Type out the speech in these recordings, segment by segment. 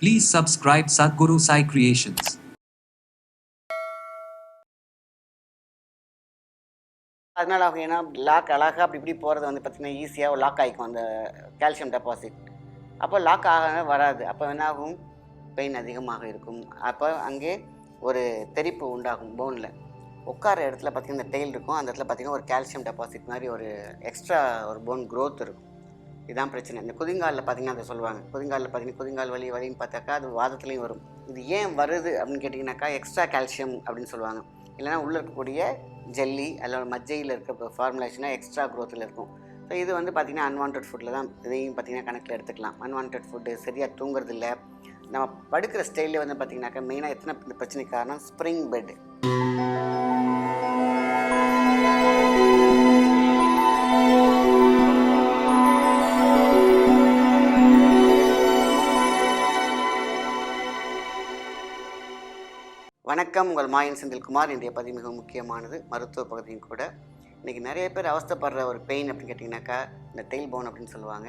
Please subscribe Sadhguru Sai Creations. அதனால அவங்க ஏன்னா லாக் அழகாக அப்படி இப்படி போகிறது வந்து பார்த்திங்கன்னா ஈஸியாக லாக் ஆகிக்கும் அந்த கால்சியம் டெபாசிட் அப்போ லாக் ஆக வராது. அப்போ என்ன ஆகும்? பெயின் அதிகமாக இருக்கும். அப்போ அங்கே ஒரு தெறிப்பு உண்டாகும் போனில் உட்கார இடத்துல பார்த்திங்கன்னா இந்த டெயில் இருக்கும். அந்த இடத்துல பார்த்திங்கன்னா ஒரு கால்சியம் டெபாசிட் மாதிரி ஒரு எக்ஸ்ட்ரா ஒரு போன் க்ரோத் இருக்கும். இதுதான் பிரச்சனை. இந்த குதிங்காலில் பார்த்தீங்கன்னா அதை சொல்லுவாங்க. குதிங்காலில் பார்த்தீங்கன்னா குதிங்கால் வலி வலின்னு பார்த்தாக்கா அது வாதத்துலேயும் வரும். இது ஏன் வருது அப்படின்னு கேட்டிங்கனாக்கா எக்ஸ்ட்ரா கால்சியம் அப்படின்னு சொல்லுவாங்க. இல்லைன்னா உள்ளே இருக்கக்கூடிய ஜெல்லி அல்லது மஜ்ஜையில் இருக்க ஃபார்முலேஷனாக எக்ஸ்ட்ரா க்ரோத்தில் இருக்கும். ஸோ இது வந்து பார்த்திங்கன்னா அன்வான்ட் ஃபுட்டில் தான் இதையும் பார்த்திங்கன்னா கணக்கில் எடுத்துக்கலாம். அன்வான்ட் ஃபுட்டு சரியாக தூங்குறது இல்லை. நம்ம படுக்கிற ஸ்டைலில் வந்து பார்த்திங்கனாக்கா மெயினாக எத்தனை இந்த பிரச்சனைக்கு காரணம்? ஸ்ப்ரிங் பெட் வணக்கம். உங்கள் மாயன் செந்தில்குமார். இன்றைய பதிவு மிக முக்கியமானது. மருத்துவ பகுதியும் கூட. இன்றைக்கி நிறைய பேர் அவஸ்தைப்படுற ஒரு பெயின் அப்படின்னு கேட்டிங்கனாக்கா இந்த டெயில் போன் அப்படின்னு சொல்லுவாங்க.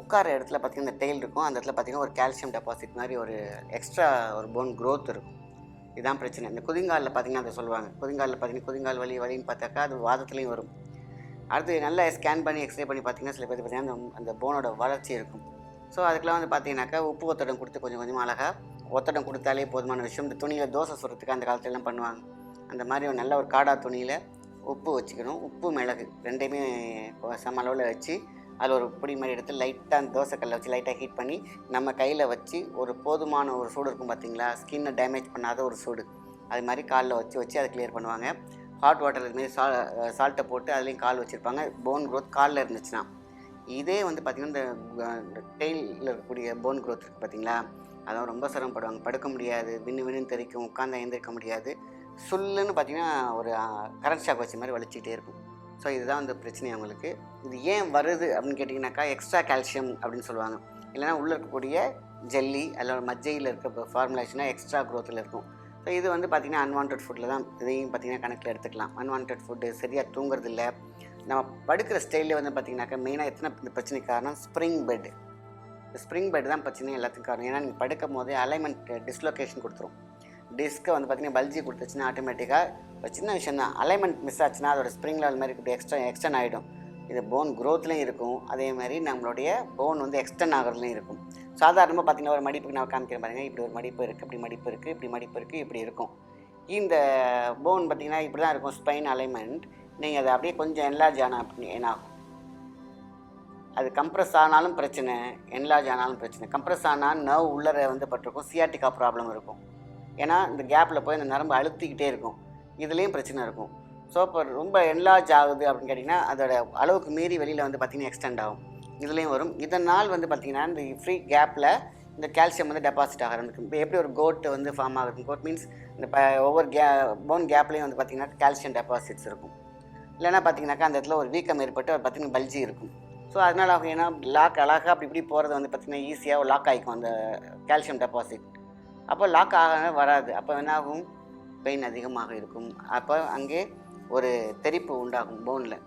உட்கார இடத்துல பார்த்திங்கன்னா இந்த டெயில் இருக்கும். அந்த இடத்துல பார்த்திங்கன்னா ஒரு கால்சியம் டெபாசிட் மாதிரி ஒரு எக்ஸ்ட்ரா ஒரு போன் க்ரோத் இருக்கும். இதுதான் பிரச்சனை. இந்த குதிங்காலில் பார்த்திங்கன்னா அதை சொல்லுவாங்க. குதிங்காலில் பார்த்திங்கன்னா குதிங்கால் வலி வலின்னு பார்த்தாக்கா அது வாதத்துலேயும் வரும். அடுத்து நல்லா ஸ்கேன் பண்ணி எக்ஸ்ரே பண்ணி பார்த்தீங்கன்னா சில பேர் பார்த்திங்கன்னா அந்த அந்த போனோட வளர்ச்சி இருக்கும். ஸோ அதுக்கெலாம் வந்து பார்த்திங்கனாக்கா உப்பு ஒத்தடம் கொடுத்து கொஞ்சம் கொஞ்சமாக அழகாக ஒத்தடம் கொடுத்தாலே போதுமான விஷயம். இந்த துணியில் தோசை சுடுறதுக்கு அந்த காலத்துலலாம் பண்ணுவாங்க. அந்த மாதிரி ஒரு நல்ல ஒரு காடா துணியில் உப்பு வச்சுக்கணும். உப்பு மிளகு ரெண்டையுமே சம அளவில் வச்சு அதில் ஒரு பொடி மாதிரி எடுத்து லைட்டாக அந்த தோசைக்கல்லை வச்சு லைட்டாக ஹீட் பண்ணி நம்ம கையில் வச்சு ஒரு போதுமான ஒரு சூடு இருக்கும் பார்த்தீங்களா ஸ்கின்னை டேமேஜ் பண்ணாத ஒரு சூடு. அது மாதிரி காலில் வச்சு வச்சு அதை கிளியர் பண்ணுவாங்க. ஹாட் வாட்டர் இதுமாரி சா சால்ட்டை போட்டு அதுலேயும் கால் வச்சுருப்பாங்க. போன் க்ரோத் காலில் இருந்துச்சுன்னா. இதே வந்து பார்த்திங்கன்னா இந்த டெய்லில் இருக்கக்கூடிய போன் க்ரோத் இருக்குது பார்த்தீங்களா அதான் ரொம்ப சிரமப்படுவாங்க. படுக்க முடியாது விண்ணு விண்ணு தெரிக்கும் உட்காந்தா எழுந்திருக்க முடியாது. சுல்லுன்னு பார்த்தீங்கன்னா ஒரு கரண்ட் ஷாக் வச்ச மாதிரி வலிச்சிக்கிட்டே இருக்கும். ஸோ இதுதான் வந்து பிரச்சனை அவங்களுக்கு. இது ஏன் வருது அப்படின்னு கேட்டிங்கனாக்கா எக்ஸ்ட்ரா கால்சியம் அப்படின்னு சொல்லுவாங்க. இல்லைன்னா உள்ளே இருக்கக்கூடிய ஜெல்லி அல்ல மஜ்ஜையில் இருக்க ஃபார்முலேஷனாக எக்ஸ்ட்ரா க்ரோத்தில் இருக்கும். ஸோ இது வந்து பார்த்திங்கன்னா அன்வான்ட் ஃபுட்டில் தான் இதையும் பார்த்திங்கன்னா கணக்கில் எடுத்துக்கலாம். அன்வான்ட் ஃபுட்டு சரியாக தூங்குறதில்ல. இல்லை நம்ம படுக்கிற ஸ்டைலில் வந்து பார்த்திங்கனாக்கா மெயினாக எத்தனை இந்த பிரச்சனைக்கு காரணம்? ஸ்ப்ரிங் பெட் ஸ்ப்ரிங் பெட் தான் பிரச்சனை எல்லாத்துக்கும் காரணம். ஏன்னா நீங்கள் படுக்கும் போதே அலைன்மெண்ட் டிஸ்லொகேஷன் கொடுத்துரும். டிஸ்க்கை வந்து பார்த்தீங்கன்னா பல்ஜி கொடுத்துச்சுன்னா ஆட்டோமேட்டிக்காக ஒரு சின்ன விஷயம் தான் அலைன்மெண்ட் மிஸ் ஆச்சுன்னா அதோட ஸ்ப்ரிங் லெவல் மாதிரி இப்படி எக்ஸ்டன் எக்ஸ்டன் ஆகிடும் இது போன் க்ரோத்லேயும் இருக்கும். அதே மாதிரி நம்மளுடைய போன் வந்து எக்ஸ்டன் ஆகிறதுலையும் இருக்கும். சாதாரணமாக பார்த்தீங்கன்னா ஒரு மடிப்புக்கு நான் காமிக்கிறேன் பாருங்க. இப்படி ஒரு மடிப்பு இருக்குது இப்படி மடிப்பு இருக்குது இப்படி மடிப்பு இருக்குது இப்படி இருக்கும். இந்த போன் பார்த்திங்கன்னா இப்படி தான் இருக்கும் ஸ்பைன் அலைன்மெண்ட் நீங்கள் அதை அப்படியே கொஞ்சம் என்லார்ஜ் ஆனால் அப்படி என்ன ஆகும் அது கம்ப்ரஸ் ஆனாலும் பிரச்சனை என்லார்ஜ் ஆனாலும் பிரச்சனை. கம்ப்ரஸ் ஆனால் நர்வ் உள்ளர வந்து பட்டிருக்கும் சியாட்டிக்கா ப்ராப்ளம் இருக்கும். ஏன்னா இந்த கேப்பில் போய் இந்த நரம்பு அழுத்திக்கிட்டே இருக்கும். இதுலேயும் பிரச்சனை இருக்கும். ஸோ இப்போ ரொம்ப என்லார்ஜ் ஆகுது அப்படின்னு கேட்டிங்கன்னா அதோட அளவுக்கு மீறி வெளியில் வந்து பார்த்திங்கன்னா எக்ஸ்டெண்ட் ஆகும். இதுலேயும் வரும். இதனால் வந்து பார்த்திங்கன்னா இந்த ஃப்ரீ கேப்பில் இந்த கால்சியம் வந்து டெபாசிட் ஆக ஆரம்பிக்கும். இப்போ எப்படி ஒரு கோட் வந்து ஃபார்ம் ஆகுது கோட் மீன்ஸ் இந்த ப ஒவ்வொரு கே போன் கேப்லேயும் வந்து பார்த்திங்கன்னா கால்சியம் டெபாசிட்ஸ் இருக்கும். இல்லைன்னா பார்த்தீங்கன்னாக்கா அந்த இடத்துல ஒரு வீக்கம் ஏற்பட்டு ஒரு பார்த்திங்கன்னா பல்ஜி இருக்கும். ஸோ அதனால் அவங்க ஏன்னா லாக் அழகாக அப்படி இப்படி போகிறது வந்து பார்த்திங்கன்னா ஈஸியாக லாக் ஆகிக்கும் அந்த கால்சியம் டெபாசிட் அப்போ லாக் ஆக வராது. அப்போ என்ன ஆகும் பெயின் அதிகமாக இருக்கும். அப்போ அங்கே ஒரு தெறிப்பு உண்டாகும் போனில்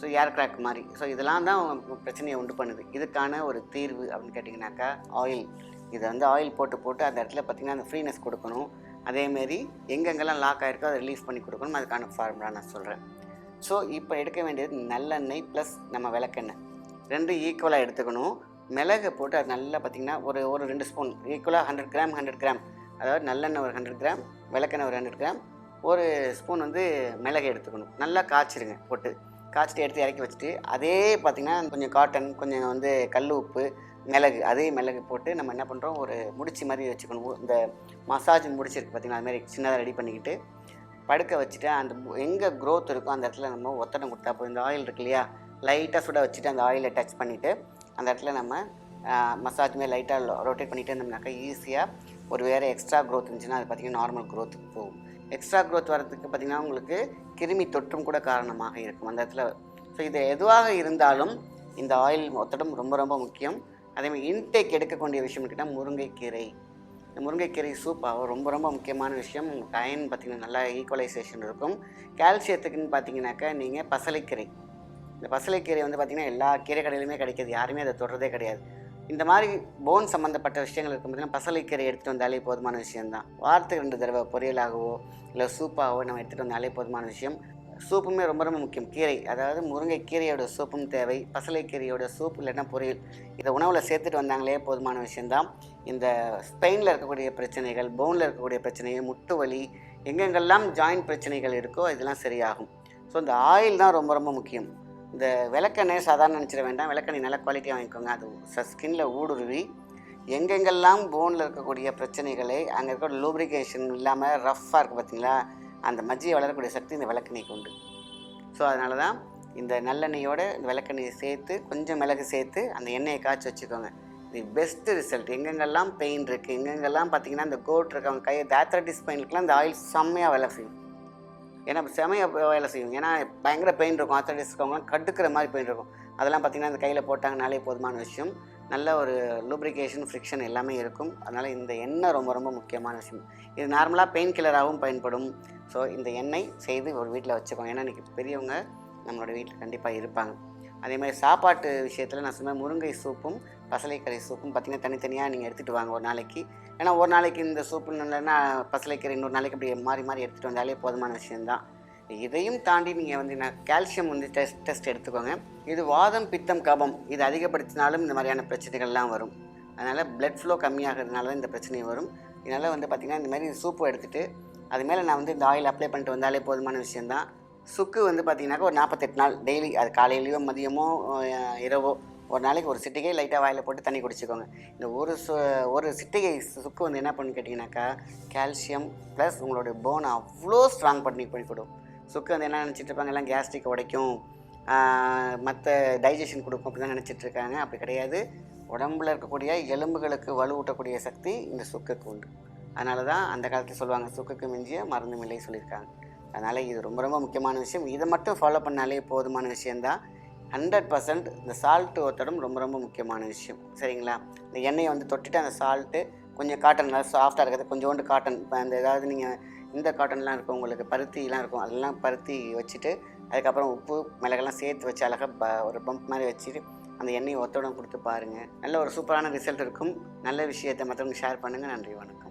ஸோ ஏர் கிராக் மாதிரி. ஸோ இதெல்லாம் தான் பிரச்சனையை உண்டு பண்ணுது. இதுக்கான ஒரு தீர்வு அப்படின்னு கேட்டிங்கனாக்கா ஆயில் இதை வந்து ஆயில் போட்டு போட்டு அந்த இடத்துல பார்த்திங்கன்னா அந்த ஃப்ரீனஸ் கொடுக்கணும். அதேமாரி எங்கெங்கெல்லாம் லாக் ஆகிருக்கோ அதை ரிலீஸ் பண்ணி கொடுக்கணும். அதுக்கான ஃபார்முலா நான் சொல்கிறேன் ஸோ இப்போ எடுக்க வேண்டியது நல்லெண்ணெய் ப்ளஸ் நம்ம விளக்கெண்ணெய். ரெண்டும் ஈக்குவலாக எடுத்துக்கணும். மிளகு போட்டு அது நல்லா பார்த்திங்கன்னா ஒரு ஒரு ரெண்டு ஸ்பூன் ஈக்குவலாக ஹண்ட்ரட் கிராம் ஹண்ட்ரட் கிராம் அதாவது நல்லெண்ணெய் ஒரு ஹண்ட்ரட் கிராம் விளக்கெண்ணெய் ஒரு ஹண்ட்ரட் கிராம் ஒரு ஸ்பூன் வந்து மிளகு எடுத்துக்கணும். நல்லா காய்ச்சிருங்க போட்டு. காய்ச்சிட்டு எடுத்து இறக்கி வச்சுட்டு அதே பார்த்திங்கன்னா கொஞ்சம் காட்டன் கொஞ்சம் வந்து கல் உப்பு மிளகு அதே மிளகு போட்டு நம்ம என்ன பண்ணுறோம் ஒரு முடிச்சு மாதிரி வச்சுக்கணும். இந்த மசாஜ் முடிச்சு இருக்குது பார்த்திங்கன்னா அது சின்னதாக ரெடி பண்ணிக்கிட்டு. படுக்க வச்சுட்டு அந்த எங்கே க்ரோத் இருக்கோ அந்த இடத்துல நம்ம ஒத்தடம் கொடுத்தா போதும். இந்த ஆயில் இருக்கு இல்லையா? லைட்டாக சுட வச்சுட்டு அந்த ஆயிலை டச் பண்ணிவிட்டு அந்த இடத்துல நம்ம மசாஜ் மாதிரி லைட்டாக ரொட்டேட் பண்ணிகிட்டே இருந்தோம்னாக்கா ஈஸியாக ஒரு வேறு எக்ஸ்ட்ரா க்ரோத் இருந்துச்சுன்னா அது பார்த்திங்கன்னா நார்மல் க்ரோத்துக்கு போகும். எக்ஸ்ட்ரா க்ரோத் வரதுக்கு பார்த்திங்கன்னா உங்களுக்கு கிருமி தொற்றும் கூட காரணமாக இருக்கும் அந்த இடத்துல. ஸோ இது எதுவாக இருந்தாலும் இந்த ஆயில் ஒத்தடம் ரொம்ப ரொம்ப முக்கியம். அதேமாதிரி இன்டேக் எடுக்கக்கூடிய விஷயம் கேட்டால் முருங்கைக்கீரை. இந்த முருங்கைக்கீரை சூப் ஆகும் ரொம்ப ரொம்ப முக்கியமான விஷயம். உங்களுக்கு அயன் பார்த்திங்கன்னா நல்லா ஈக்குவலைசேஷன் இருக்கும். கால்சியத்துக்குன்னு பார்த்தீங்கன்னாக்கா நீங்கள் பசலைக்கீரை. இந்த பசலைக்கீரை வந்து பார்த்திங்கன்னா எல்லா கீரை கடையிலுமே கிடைக்கிது. யாருமே அதை தொடர்றதே கிடையாது. இந்த மாதிரி போன் சம்மந்தப்பட்ட விஷயங்கள் இருக்கும் பார்த்தீங்கன்னா பசலைக்கீரை எடுத்துகிட்டு வந்தாலே போதுமான விஷயம்தான். வாரத்துக்கு ரெண்டு தடவை பொரியலாகவோ இல்லை சூப்பாகவோ நம்ம எடுத்துகிட்டு வந்தாலே போதுமான விஷயம். சூப்புமே ரொம்ப ரொம்ப முக்கியம். கீரை அதாவது முருங்கைக்கீரையோட சூப்பும் தேவை. பசலைக்கீரையோட சூப் இல்லைன்னா பொரியல். இதை உணவில் சேர்த்துட்டு வந்தாங்களே போதுமான விஷயந்தான் இந்த ஸ்பெயினில் இருக்கக்கூடிய பிரச்சனைகள் போனில் இருக்கக்கூடிய பிரச்சனைகள் முட்டு வலி எங்கெங்கெல்லாம் ஜாயின்ட் பிரச்சனைகள் இருக்கோ இதெல்லாம் சரியாகும். ஸோ இந்த ஆயில் தான் ரொம்ப ரொம்ப முக்கியம். இந்த விளக்கெண்ணெய் சாதாரண நினச்சிட வேண்டாம். விளக்கெண்ணெய் நல்ல குவாலிட்டியாக வாங்கிக்கோங்க. அது ஸ்கின்ல ஊடுருவி எங்கெங்கெல்லாம் போனில் இருக்கக்கூடிய பிரச்சனைகளை அங்கே இருக்கிற லூப்ரிகேஷன் இல்லாமல் ரஃப்பாக இருக்குது பார்த்தீங்களா அந்த மஜ்ஜியை வளரக்கூடிய சக்தி இந்த விளக்கெண்ணெய்க்கு உண்டு. ஸோ அதனால தான் இந்த நல்லெண்ணெயோட இந்த விளக்கெண்ணெயை சேர்த்து கொஞ்சம் மிளகு சேர்த்து அந்த எண்ணெயை காய்ச்சி வச்சுக்கோங்க. இது பெஸ்ட்டு ரிசல்ட் எங்கெங்கெல்லாம் பெயின் இருக்குது எங்கெங்கெல்லாம் பார்த்தீங்கன்னா இந்த கோட் இருக்கவங்க கை தேத்ரட்டிஸ் பெயினுக்குலாம் இந்த ஆயில் செம்மையாக வேலை செய்யும். ஏன்னா செமையாக வேலை செய்யும். ஏன்னா பயங்கர பெயின் இருக்கும். ஆத்தரைட்டிஸ் இருக்கவங்களாம் கடுக்கிற மாதிரி பெயின் இருக்கும். அதெல்லாம் பார்த்தீங்கன்னா இந்த கையில் போட்டாங்கனாலே போதுமான விஷயம். நல்ல ஒரு லூப்ரிகேஷன் ஃப்ரிக்ஷன் எல்லாமே இருக்கும். அதனால் இந்த எண்ணெய் ரொம்ப ரொம்ப முக்கியமான விஷயம். இது நார்மலாக பெயின் கில்லராகவும் பயன்படும். ஸோ இந்த எண்ணெய் செய்து ஒரு வீட்டில் வச்சுக்கோங்க. ஏன்னா இன்றைக்கி பெரியவங்க நம்மளோட வீட்டில் கண்டிப்பாக இருப்பாங்க. அதே மாதிரி சாப்பாட்டு விஷயத்தில் நான் சொன்ன முருங்கை சூப்பும் பசலைக்கறி சூப்பும் பார்த்திங்கன்னா தனித்தனியாக நீங்கள் எடுத்துகிட்டு வாங்க ஒரு நாளைக்கு. ஏன்னா ஒரு நாளைக்கு இந்த சூப்பு இல்லைன்னா பசலைக்கறி இன்னொரு நாளைக்கு அப்படி மாறி மாறி எடுத்துகிட்டு வந்தாலே போதுமான விஷயந்தான் இதையும் தாண்டி நீங்கள் வந்து நான் கால்சியம் வந்து டெஸ்ட் டெஸ்ட் எடுத்துக்கோங்க. இது வாதம் பித்தம் கபம். இது அதிகப்படுத்தினாலும் இந்த மாதிரியான பிரச்சனைகள்லாம் வரும். அதனால் ப்ளட் ஃப்ளோ கம்மியாகிறதுனால தான் இந்த பிரச்சனை வரும். இதனால் வந்து பார்த்திங்கன்னா இந்த மாதிரி சூப்பு எடுத்துகிட்டு அது மேலே நான் வந்து இந்த ஆயில் அப்ளை பண்ணிட்டு வந்தாலே போதுமான விஷயந்தான் சுக்கு வந்து பார்த்திங்கனாக்கா ஒரு நாற்பத்தெட்டு நாள் டெய்லி அது காலையிலையோ மதியமோ இரவோ ஒரு நாளைக்கு ஒரு சிட்டிகை லைட்டாக வாயில் போட்டு தண்ணி குடிச்சிக்கோங்க. இந்த ஒரு சு ஒரு சிட்டிகை சுக்கு வந்து என்ன பண்ணு கேட்டிங்கனாக்கா கால்சியம் ப்ளஸ் உங்களுடைய போனை அவ்வளோ ஸ்ட்ராங் பண்ணி பண்ணி கொடுக்கும். சுக்கு வந்து என்ன நினச்சிட்டு இருப்பாங்க? எல்லாம் கேஸ்ட்ரிக் உடைக்கும். மற்ற டைஜஷன் கொடுக்கும். அப்படி தான் நினச்சிட்டு இருக்காங்க. அப்படி கிடையாது. உடம்புல இருக்கக்கூடிய எலும்புகளுக்கு வலுவூட்டக்கூடிய சக்தி இந்த சுக்குக்கு உண்டு. அதனால தான் அந்த காலத்தில் சொல்லுவாங்க சுக்குக்கு மிஞ்சிய மருந்து இல்லை சொல்லியிருக்காங்க. அதனால் இது ரொம்ப ரொம்ப முக்கியமான விஷயம். இதை மட்டும் ஃபாலோ பண்ணாலே போதுமான விஷயந்தான் ஹண்ட்ரட் பர்சன்ட் இந்த சால்ட்டு ஒத்தடம் ரொம்ப ரொம்ப முக்கியமான விஷயம். சரிங்களா? இந்த எண்ணெயை வந்து தொட்டுட்டு அந்த சால்ட்டு கொஞ்சம் காட்டன் நல்லா சாஃப்டாக இருக்கிறது கொஞ்சோண்டு காட்டன் இப்போ அந்த ஏதாவது நீங்கள் இந்த காட்டன்லாம் இருக்கும் உங்களுக்கு பருத்திலாம் இருக்கும் அதெல்லாம் பருத்தி வச்சுட்டு அதுக்கப்புறம் உப்பு மிளகெல்லாம் சேர்த்து வச்சு அழகாக ப ஒரு பம்ப் மாதிரி வச்சுட்டு அந்த எண்ணெயை ஒத்தடம் கொடுத்து பாருங்கள் நல்ல ஒரு சூப்பரான ரிசல்ட் இருக்கும். நல்ல விஷயத்தை மற்றவங்க ஷேர் பண்ணுங்கள் நன்றி வணக்கம்.